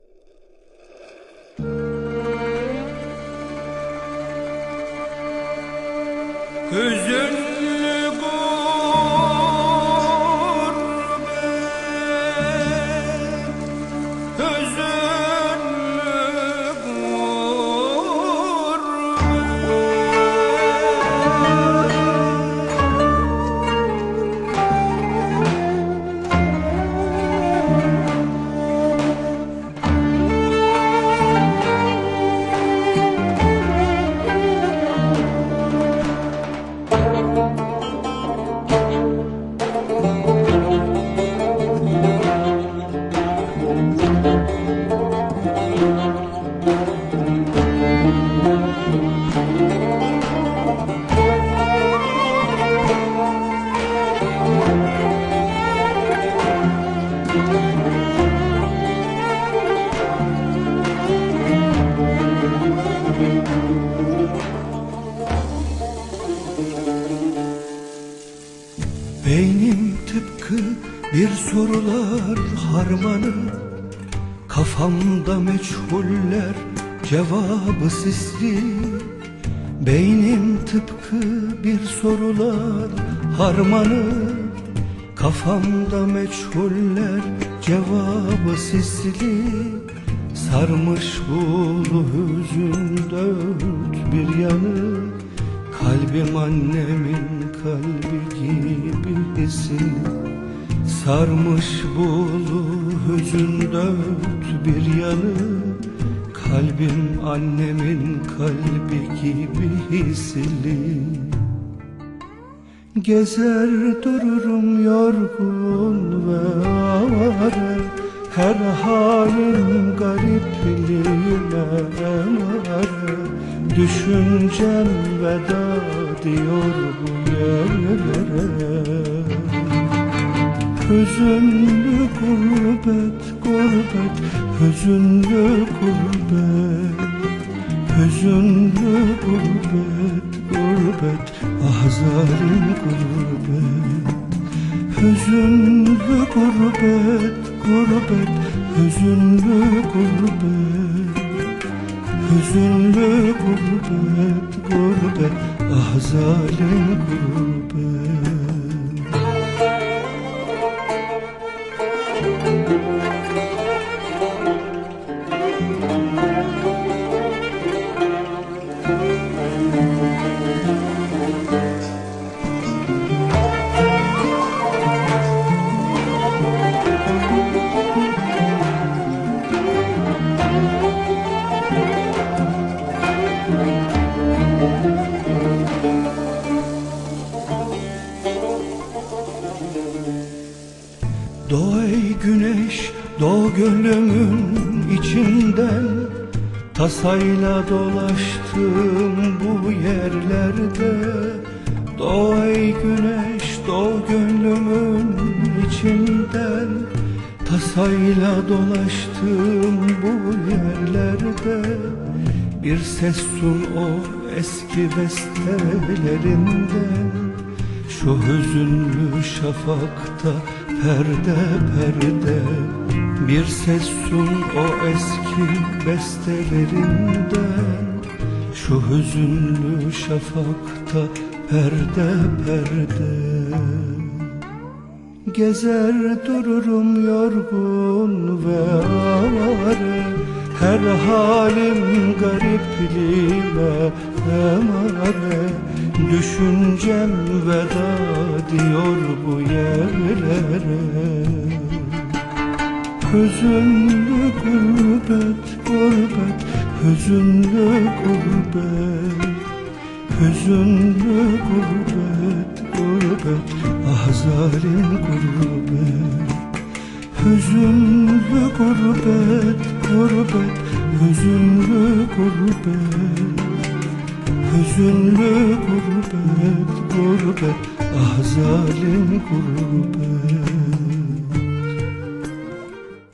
you Beynim tıpkı bir sorular harmanı Kafamda meçhuller cevabı sisli. Beynim tıpkı bir sorular harmanı Kafamda meçhuller cevabı sisli. Sarmış bulu hüzün dört bir yanı Kalbim annemin kalbi gibi hissin Sarmış bulu hüzün dört bir yanı. Kalbim annemin kalbi gibi hisli Gezer dururum yorgun ve avare Her halim garipliğime emare Düşüncem veda diyor bu yerlere. Hüzünlü gurbet, gurbet, hüzünlü gurbet. Hüzünlü gurbet, gurbet, ah zalim gurbet. Hüzünlü gurbet, gurbet, hüzünlü gurbet Hüzünlü gurbet, gurbet, ah zalim gurbet içinden Tasayla dolaştım bu yerlerde. Doğ ey güneş, doğ gönlümün içinden Tasayla dolaştım bu yerlerde. Bir ses sun o eski bestelerinden şu hüzünlü şafakta perde perde Bir ses sun o eski bestelerinden. Şu hüzünlü şafakta perde perde. Gezer dururum yorgun ve avare Her halim garipliğime emare Düşüncem veda diyor bu yerlere. Hüzünlü gurbet, gurbet, hüzünlü gurbet. Hüzünlü gurbet, gurbet, ah zalim gurbet. Hüzünlü gurbet, gurbet, hüzünlü gurbet Hüzünlü gurbet, gurbet, ah zalim gurbet